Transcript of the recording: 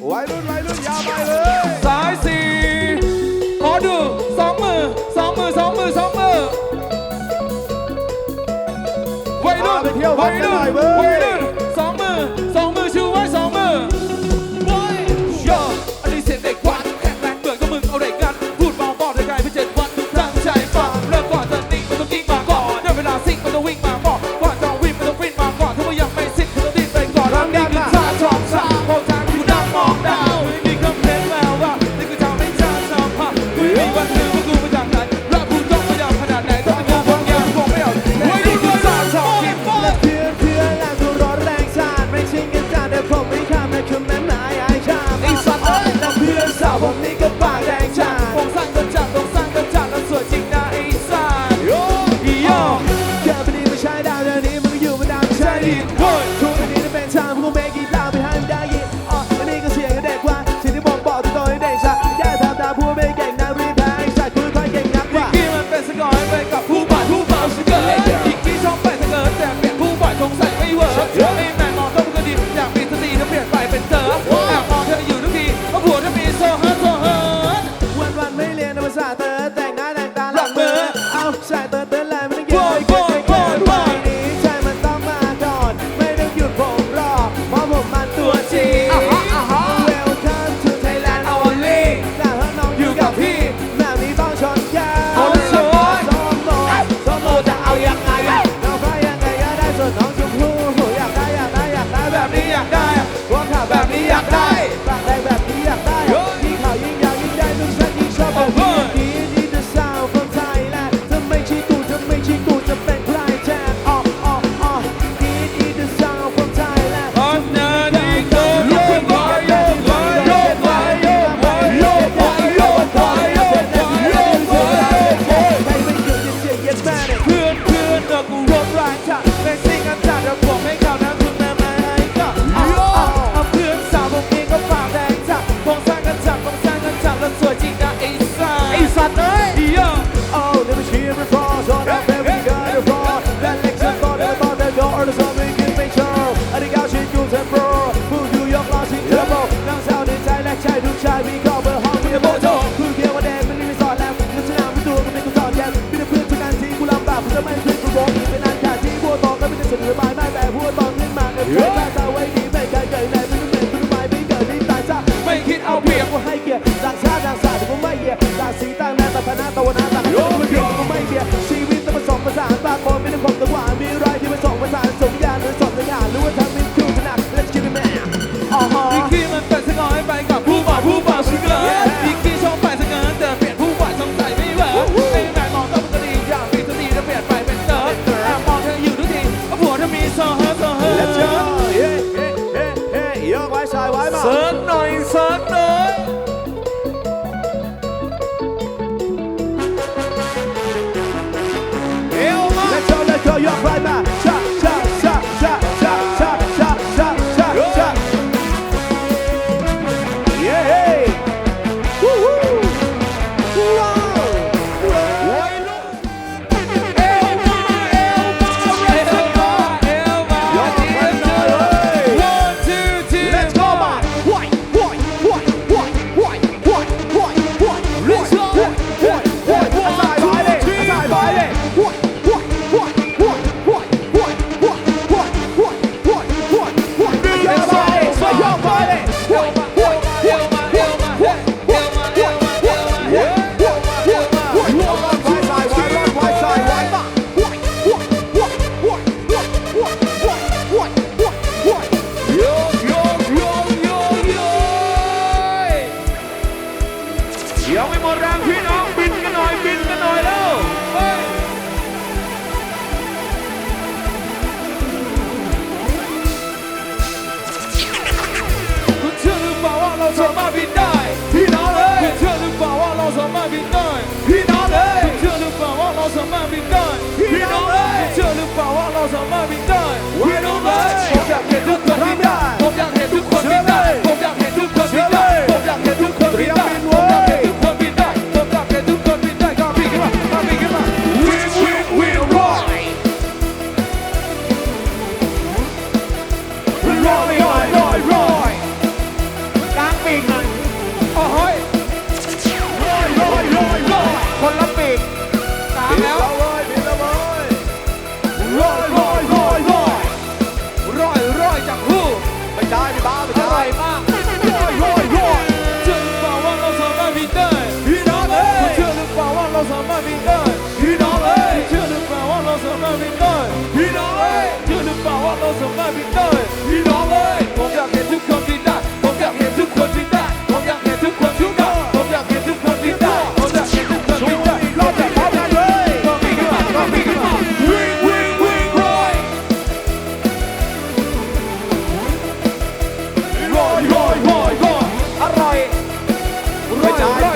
วัยรุ่นวัยรุ่นยาวไปเลยสายสี่ขอดูสองมือสองมือสองมือสองมือวัยรุ่นววัยยรุ่นว้วัยยรุ่นสองมือสองมือชูไว้สองมือว้ยยออันนี้เสียงเด็กวัดแข็งแรงเบื่อก็มึงเอาเด็กงันพูดเบาๆได้ไกลไปเจ็ดวันตั้งใจฟังเริ่มก่อนจะนิ่งมันต้องกิ้งมาก่อนได้เวลาสิ่งมันต้องวิ่งมา Oh, there was here before, so now hey, we got. That makes it that in En And ga got shit, you'll temper. Who do your flossy? Yeah. Now sound inside, like child, do because. ตะวนาตากมันเดียวมัไม่เบียชีวิตต้องผสมผสานบากคนไม่ได้ผมตะวันมีรายที่ผสมผสานสมญาณหรือสมญาณหรือว่าทำเป็นคู่ขนาดและชิลแม่อ๋อีกที่มันแต่สง่อยไปกับผู้บ่าวผู้บ่าวสุดเลยอีกที่ชอบไปสงานแต่เปลี่ยนผู้บ่าวสงสัยไม่แหววไอ้แม่มองต้องกระดิ่อย่างมีสติแล้เปลี่ยนไปเป็นเติร์ดแอบมองเธออยู่ทุกทีผัวเธอมีโซอเฮอซอเฮอเฮ้เฮ้เฮ้ยกไว้ชายไว้มาเสิร์ฟหน่อยเสิร์ 慢 bình tĩnh Khi nó lên Chưa được bảo hoặc lo sợ mà bình tĩnh Khi nó lên Chưa được bảo hoặc lo sợ mà bình giờ mới bình ơi Khi đó ơi Chưa được vào hoặc lâu giờ mới bình ơi Khi đó ơi Chưa được vào hoặc lâu giờ mới bình ơi Khi đó ơi Có cả kiến thức không chính đại Có cả kiến thức không chính đại Có cả kiến thức không chính đại Có cả kiến thức không chính đại Có cả kiến thức không chính đại Lo chạy bao đại ơi Có bị cái mặt, có bị cái mặt Win, win, win, rồi Rồi, rồi, rồi, rồi À rồi Rồi, rồi